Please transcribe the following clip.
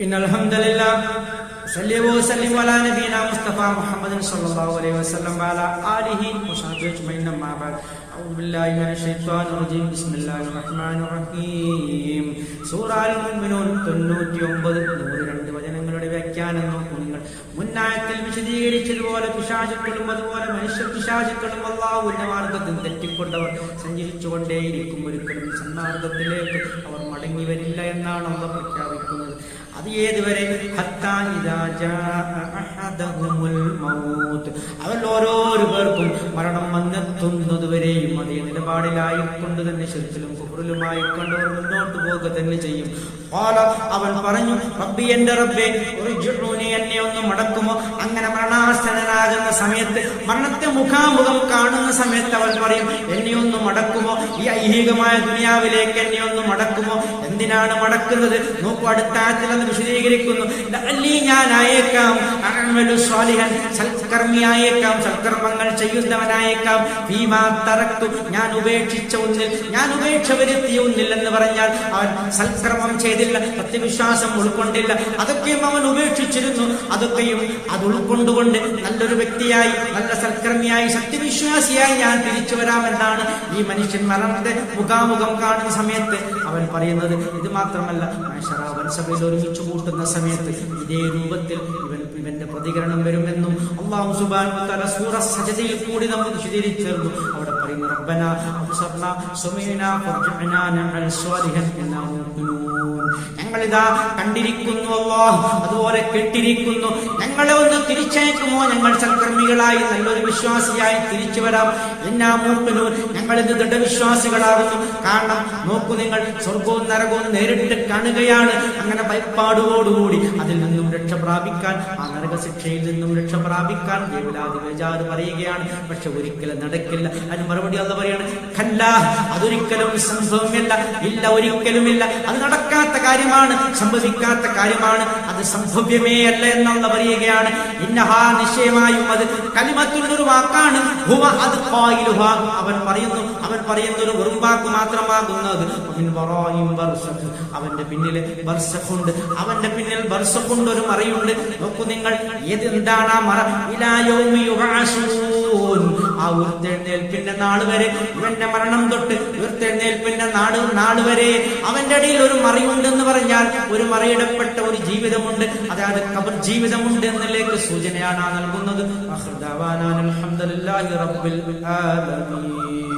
إن الحمد لله صلى وسلم على نبينا مصطفى محمد صلى الله عليه وسلم وعلى آله وصحبه أجمعين أما بعد أعوذ بالله من الشيطان الرجيم بسم الله الرحمن الرحيم സൂറ അൽ മുഅ്മിനൂൻ 99 നൂറ് രണ്ട് വചനങ്ങളുടെ വ്യാഖ്യാനം മുന്നായത്തിൽ വിശദീകരിച്ചതുപോലെ പിശാചുക്കളും അതുപോലെ മനുഷ്യ പിശാചുക്കളും അള്ളാഹുവിന്റെ മാർഗത്തിൽ തെറ്റിക്കൊണ്ടവർ സഞ്ചരിച്ചുകൊണ്ടേയിരിക്കും. ഒരിക്കലും സന്മാർഗത്തിലേക്ക് അവർ മടങ്ങി വരില്ല എന്നാണ് അള്ള പ്രഖ്യാപിക്കുന്നത്. അത് ഏതുവരെ? അവർ ഓരോരു പേർക്കും മരണം വന്നെത്തുന്നതുവരെയും അതേ നിലപാടിലായിക്കൊണ്ട് തന്നെ ശരിക്കലും കുഹറിലുമായി കൊണ്ടവർ മുന്നോട്ട് പോകുക തന്നെ ചെയ്യും. അവൻ പറഞ്ഞു റബ്ബി എന്റെ റബ്ബെ എന്നെ ഒന്ന് മടക്കുമോ? അങ്ങനെ മരണാസനനാകുന്ന സമയത്ത് മരണത്തെ മുഖാമുഖം കാണുന്ന സമയത്ത് അവൻ പറയും എന്നെ ഒന്ന് മടക്കുമോ? ഈ ഐഹികമായ ദുനിയാവിലേക്ക് എന്നെ ഒന്ന് മടക്കുമോ? എന്തിനാണ് മടക്കുന്നത്? നോക്കൂ അടുത്ത ആയത്തിൽ അത് ഞാൻ സ്വാലിഹൻ സൽക്കർമ്മിയായേക്കാം സൽക്കർമ്മങ്ങൾ ചെയ്യുന്നവനായേക്കാം. ഭീമാ തറക്തു ഞാൻ ഉപേക്ഷിച്ച ഒന്നിൽ ഞാൻ ഉപേക്ഷ വരുത്തിയ പറഞ്ഞാൽ അവൻ സൽക്കർമ്മം ചെയ്തില്ല സത്യവിശ്വാസം ഉൾക്കൊണ്ടില്ല. അതൊക്കെയും അവൻ ഉപേക്ഷിച്ചിരുന്നു. അതൊക്കെയും അത് ഉൾക്കൊണ്ടുകൊണ്ട് നല്ലൊരു വ്യക്തിയായി നല്ല സൽക്കർമ്മിയായി സത്യവിശ്വാസിയായി ഞാൻ തിരിച്ചു വരാമെന്നാണ് ഈ മനുഷ്യൻ മരണത്തെ മുഖാമുഖം കാണുന്ന സമയത്ത് അവൻ പറയുന്നത്. ഇത് മാത്രമല്ല മനുഷ്യർ അവൻ സഭയിൽ ഒരുമിച്ച് കൂട്ടുന്ന സമയത്ത് ഇതേ രൂപത്തിൽ ഇവൻ ഇവന്റെ പ്രതികരണം വരുമെന്നും അള്ളാഹു സുബാൻ തല സൂറ സജതയിൽ കൂടി നമുക്ക് വിശദീകരിച്ചിരുന്നു. അവിടെ പറയുന്നു റബ്ബന അബ്സർന സുമീന ഫർജഅന നഅൽ സ്വാലിഹൻ ഇന്നാ മുഅ്മിനൂൻ. ഞങ്ങളിതാ കണ്ടിരിക്കുന്നു അല്ലോ അതുപോലെ കെട്ടിരിക്കുന്നു. ഞങ്ങളെ ഒന്ന് തിരിച്ചയക്കുമോ? ഞങ്ങൾ സൽക്കർമ്മികളായി നല്ലൊരു വിശ്വാസിയായി തിരിച്ചു വരാം. എന്നാ മൂപ്പനൂർ ഞങ്ങൾ ദൃഢവിശ്വാസികളാകുന്നു. കാരണം നോക്കൂ നിങ്ങൾ സ്വർഗവും നരകവും നേരിട്ട് കാണുകയാണ്. അങ്ങനെ ഭയപ്പാടുകോടുകൂടി അതിൽ നിന്നും രക്ഷ പ്രാപിക്കാൻ ആ നരക ശിക്ഷയിൽ നിന്നും രക്ഷ പ്രാപിക്കാൻ ദേവലാതി വേജാറ് പറയുകയാണ്. പക്ഷെ ഒരിക്കലും നടക്കില്ല. അതിന് മറുപടി അത് പറയാണ് അതൊരിക്കലും സംഭവമില്ല. ഇല്ല ഒരിക്കലുമില്ല. അത് നടക്കാത്ത കാര്യമാണ് സംഭവിക്കാത്ത കാര്യമാണ് അത് സംഭവ്യമേ അല്ല എന്നുള്ള പറയുകയാണ്. ഇന്നഹാ നിശ്ചയമായും അത് കലിമത്തുള്ളൊരു വാക്കാണ് ഹുവ അത് അവൻ പറയുന്നു അവൻ പറയുന്ന ഒരു വെറും വാക്ക് മാത്രമാകുന്നത്. അവന്റെ പിന്നിൽ ബർസഖുണ്ട്. അവന്റെ പിന്നിൽ ബർസഖുണ്ട് ഒരു മറയുണ്ട്. നോക്കൂ നിങ്ങൾ ഏത് എന്താണ് ആ മറ. ആ ഉയർത്തെഴുന്നേൽപ്പിന്റെ നാൾ വരെ ഇവന്റെ മരണം തൊട്ട് ഉയർത്തെഴുന്നേൽപ്പിന്റെ നാട് നാൾ വരെ അവന്റെ ഇടയിൽ ഒരു മറയുണ്ടെന്ന് പറഞ്ഞാൽ ഒരു മറയിടപ്പെട്ട ഒരു ജീവിതമുണ്ട്. അതായത് കബർ ജീവിതമുണ്ട് എന്നതിലേക്ക് സൂചനയാണ് നൽകുന്നത്. അഹ്ദവാനാൻ അൽഹംദുലില്ലാഹി റബ്ബിൽ ആലമീൻ.